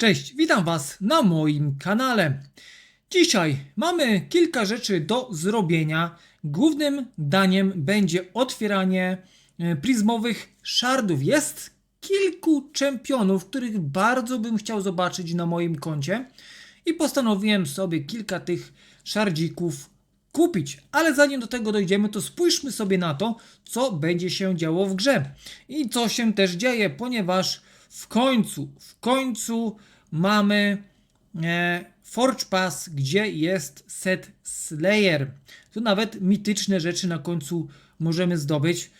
Cześć, witam Was na moim kanale. Dzisiaj mamy kilka rzeczy do zrobienia. Głównym daniem będzie otwieranie e, prizmowych shardów. Jest kilku czempionów, których bardzo bym chciał zobaczyć na moim koncie i postanowiłem sobie kilka tych szardzików kupić. Ale zanim do tego dojdziemy, to spójrzmy sobie na to, co będzie się działo w grze. I co się też dzieje, ponieważ w końcu, w końcu mamy e, Forge Pass, gdzie jest set Slayer. Tu nawet mityczne rzeczy na końcu możemy zdobyć.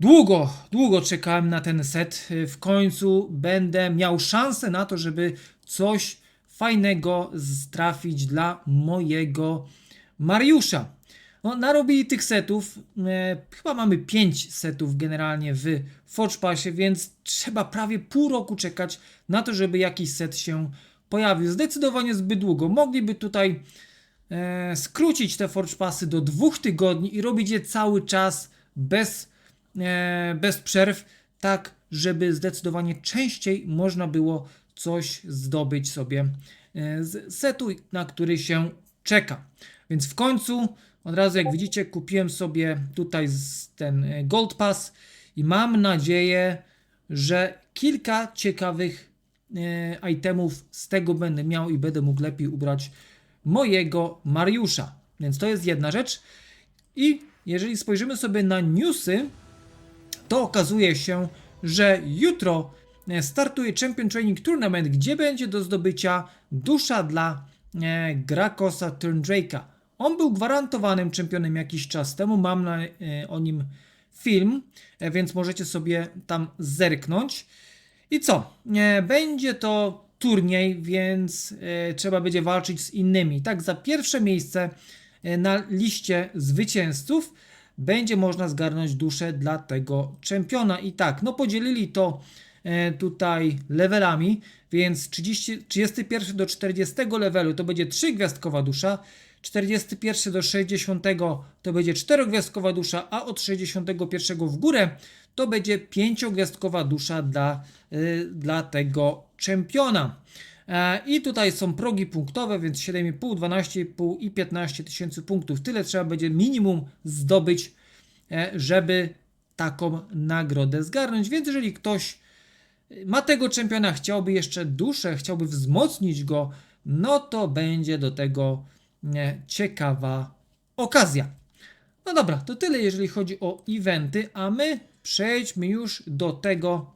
Długo, długo czekałem na ten set. W końcu będę miał szansę na to, żeby coś fajnego trafić dla mojego Mariusza. No, narobili tych setów. E, chyba mamy 5 setów generalnie w Forge więc trzeba prawie pół roku czekać na to, żeby jakiś set się pojawił. Zdecydowanie zbyt długo. Mogliby tutaj e, skrócić te Forge Passy do dwóch tygodni i robić je cały czas bez, e, bez przerw, tak żeby zdecydowanie częściej można było coś zdobyć sobie e, z setu, na który się czeka. Więc w końcu, od razu jak widzicie, kupiłem sobie tutaj ten e, Gold Pass i mam nadzieję, że kilka ciekawych e, itemów z tego będę miał i będę mógł lepiej ubrać mojego Mariusza. Więc to jest jedna rzecz. I jeżeli spojrzymy sobie na newsy, to okazuje się, że jutro e, startuje Champion Training Tournament, gdzie będzie do zdobycia dusza dla Grakosa Turndrake'a. On był gwarantowanym czempionem jakiś czas temu, mam na, e, o nim film, e, więc możecie sobie tam zerknąć. I co? E, będzie to turniej, więc trzeba będzie walczyć z innymi. Tak, za pierwsze miejsce na liście zwycięzców będzie można zgarnąć duszę dla tego czempiona. I tak, no podzielili to tutaj levelami, więc 30, 31 do 40 levelu to będzie 3 gwiazdkowa dusza, 41 do 60 to będzie 4 gwiazdkowa dusza, a od 61 w górę to będzie 5 gwiazdkowa dusza dla, y, dla tego czempiona. E, I tutaj są progi punktowe, więc 7,5, 12,5 i 15 tysięcy punktów. Tyle trzeba będzie minimum zdobyć, e, żeby taką nagrodę zgarnąć. Więc jeżeli ktoś ma tego czempiona, chciałby jeszcze duszę, chciałby wzmocnić go, no to będzie do tego ciekawa okazja. No dobra, to tyle jeżeli chodzi o eventy, a my przejdźmy już do tego,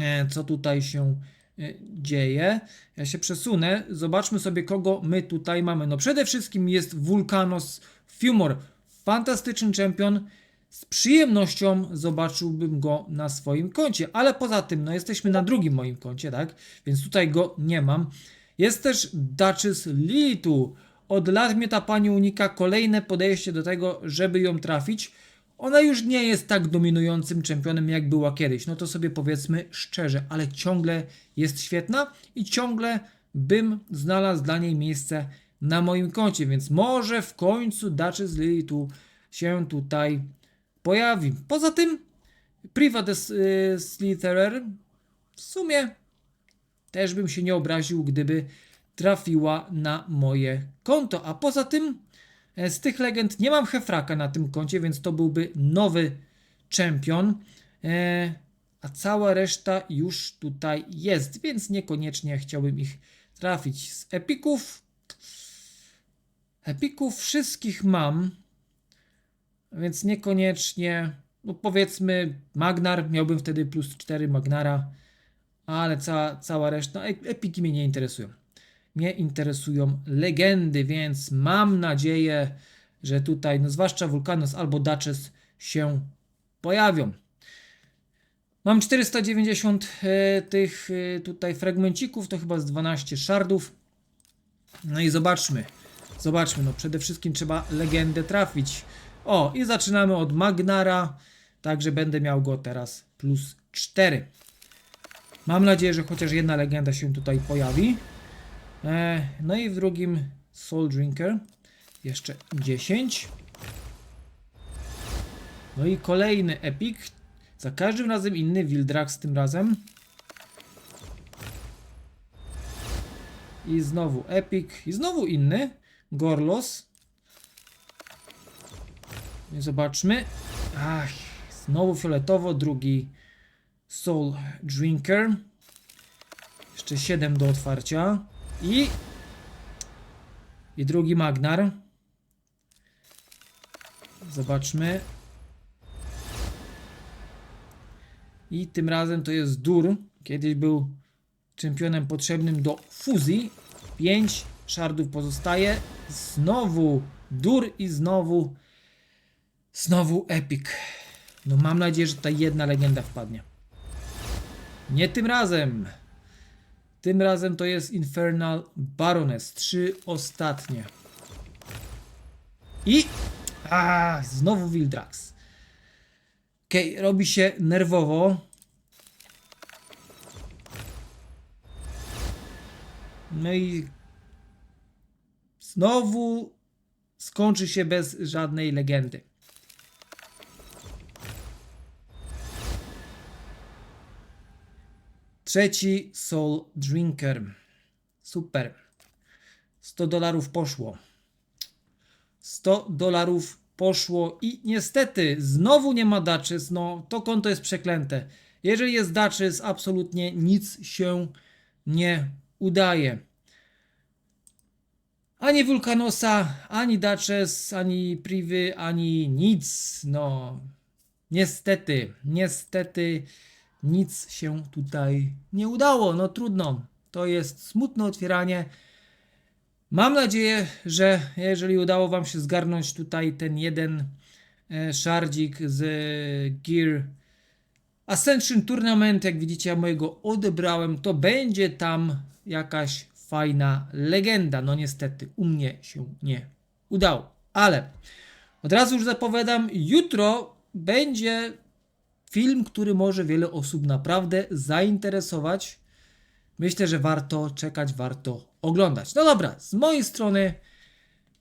e, co tutaj się e, dzieje. Ja się przesunę, zobaczmy sobie kogo my tutaj mamy. No przede wszystkim jest Vulcanos Fumor, fantastyczny czempion. Z przyjemnością zobaczyłbym go na swoim koncie, ale poza tym, no jesteśmy na drugim moim koncie, tak? Więc tutaj go nie mam. Jest też Duchess Lilitu. Od lat mnie ta pani unika kolejne podejście do tego, żeby ją trafić. Ona już nie jest tak dominującym czempionem, jak była kiedyś. No to sobie powiedzmy szczerze, ale ciągle jest świetna i ciągle bym znalazł dla niej miejsce na moim koncie, więc może w końcu Duchess Lilitu się tutaj pojawi. Poza tym Priva de y, w sumie też bym się nie obraził, gdyby trafiła na moje konto. A poza tym e, z tych legend nie mam Hefraka na tym koncie, więc to byłby nowy czempion. E, a cała reszta już tutaj jest, więc niekoniecznie chciałbym ich trafić. Z epików epików wszystkich mam, więc niekoniecznie, no powiedzmy Magnar, miałbym wtedy plus 4 Magnara, ale cała, cała reszta, e- epiki mnie nie interesują. Mnie interesują legendy, więc mam nadzieję, że tutaj, no zwłaszcza Vulcanos albo Duchess się pojawią. Mam 490 e, tych e, tutaj fragmencików, to chyba z 12 shardów. No i zobaczmy. Zobaczmy, no przede wszystkim trzeba legendę trafić. O, i zaczynamy od Magnara, także będę miał go teraz plus 4. Mam nadzieję, że chociaż jedna legenda się tutaj pojawi. E, no i w drugim Soul Drinker. Jeszcze 10. No i kolejny epic. Za każdym razem inny Wildrax tym razem. I znowu Epic. I znowu inny. Gorlos. I zobaczmy. Ach, znowu fioletowo. Drugi Soul Drinker. Jeszcze 7 do otwarcia. I. I drugi Magnar. Zobaczmy. I tym razem to jest Dur. Kiedyś był czempionem potrzebnym do fuzji. 5 szardów pozostaje. Znowu Dur i znowu znowu Epic. No mam nadzieję, że ta jedna legenda wpadnie. Nie tym razem. Tym razem to jest Infernal Baroness. Trzy ostatnie. I... A, znowu Wildrax. Okej, robi się nerwowo. No i znowu skończy się bez żadnej legendy. Trzeci Soul Drinker. Super. 100 dolarów poszło. 100 dolarów poszło i niestety znowu nie ma Duchess. No to konto jest przeklęte. Jeżeli jest Duchess, absolutnie nic się nie udaje. Ani Vulcanosa, ani Duchess, ani Privy, ani nic. No niestety, niestety nic się tutaj nie udało. No trudno. To jest smutne otwieranie. Mam nadzieję, że jeżeli udało Wam się zgarnąć tutaj ten jeden e, szardzik z Gear Ascension Tournament, jak widzicie, ja mojego odebrałem, to będzie tam jakaś fajna legenda. No niestety, u mnie się nie udało. Ale od razu już zapowiadam, jutro będzie film, który może wiele osób naprawdę zainteresować. Myślę, że warto czekać, warto oglądać. No dobra, z mojej strony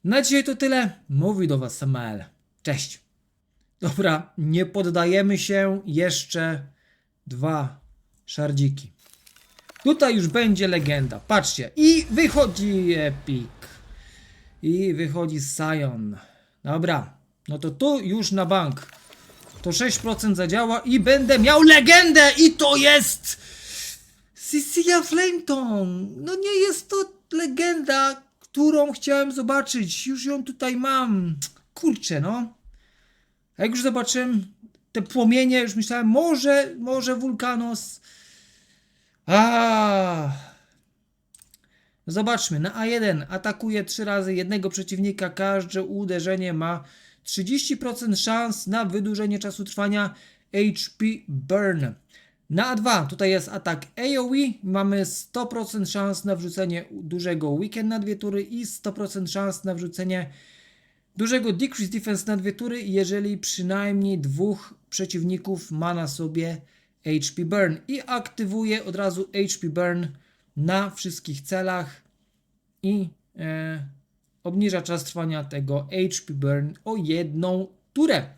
na dzisiaj to tyle. Mówi do Was Samuel. Cześć. Dobra, nie poddajemy się. Jeszcze dwa szardziki. Tutaj już będzie legenda. Patrzcie. I wychodzi Epic. I wychodzi Sion. Dobra. No to tu już na bank. To 6% zadziała i będę miał legendę i to jest Cecilia Flameton. No nie jest to legenda, którą chciałem zobaczyć. Już ją tutaj mam. Kurczę, no. A jak już zobaczyłem te płomienie, już myślałem, może, może Vulkanos. A. Zobaczmy, na A1 atakuje 3 razy jednego przeciwnika. Każde uderzenie ma 30% szans na wydłużenie czasu trwania HP Burn. Na A2 tutaj jest atak AoE. Mamy 100% szans na wrzucenie dużego weekend na dwie tury i 100% szans na wrzucenie dużego decrease defense na dwie tury, jeżeli przynajmniej dwóch przeciwników ma na sobie HP Burn. I aktywuje od razu HP Burn na wszystkich celach i e, obniża czas trwania tego HP Burn o jedną turę.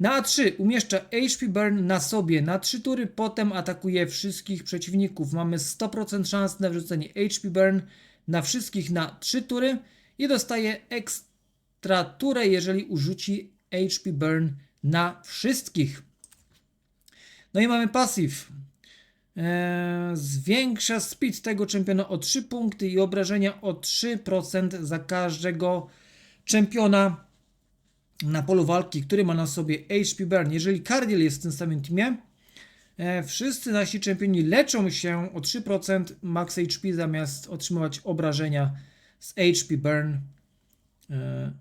Na A3 umieszcza HP Burn na sobie na 3 tury, potem atakuje wszystkich przeciwników. Mamy 100% szans na wrzucenie HP Burn na wszystkich na 3 tury i dostaje ekstra turę, jeżeli urzuci HP Burn na wszystkich. No i mamy pasyw. Eee, zwiększa speed tego czempiona o 3 punkty i obrażenia o 3% za każdego czempiona na polu walki, który ma na sobie HP Burn. Jeżeli Cardiel jest w tym samym teamie, e, wszyscy nasi czempioni leczą się o 3% max HP zamiast otrzymywać obrażenia z HP Burn. E,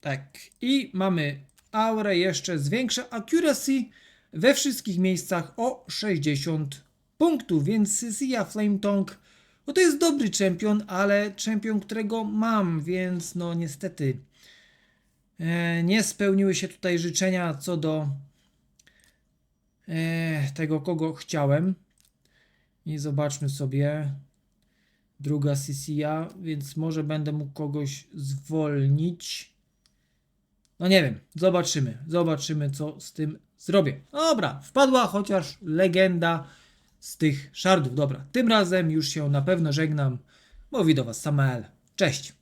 tak. I mamy aurę jeszcze zwiększa accuracy we wszystkich miejscach o 60 punktów, więc Sia Flame Tongue no to jest dobry czempion, ale czempion, którego mam, więc no niestety e, nie spełniły się tutaj życzenia co do e, tego, kogo chciałem. I zobaczmy sobie. Druga Sisia, więc może będę mógł kogoś zwolnić. No nie wiem, zobaczymy. Zobaczymy, co z tym zrobię. Dobra, wpadła chociaż legenda z tych szardów. Dobra, tym razem już się na pewno żegnam. Mówi do Was Samael. Cześć!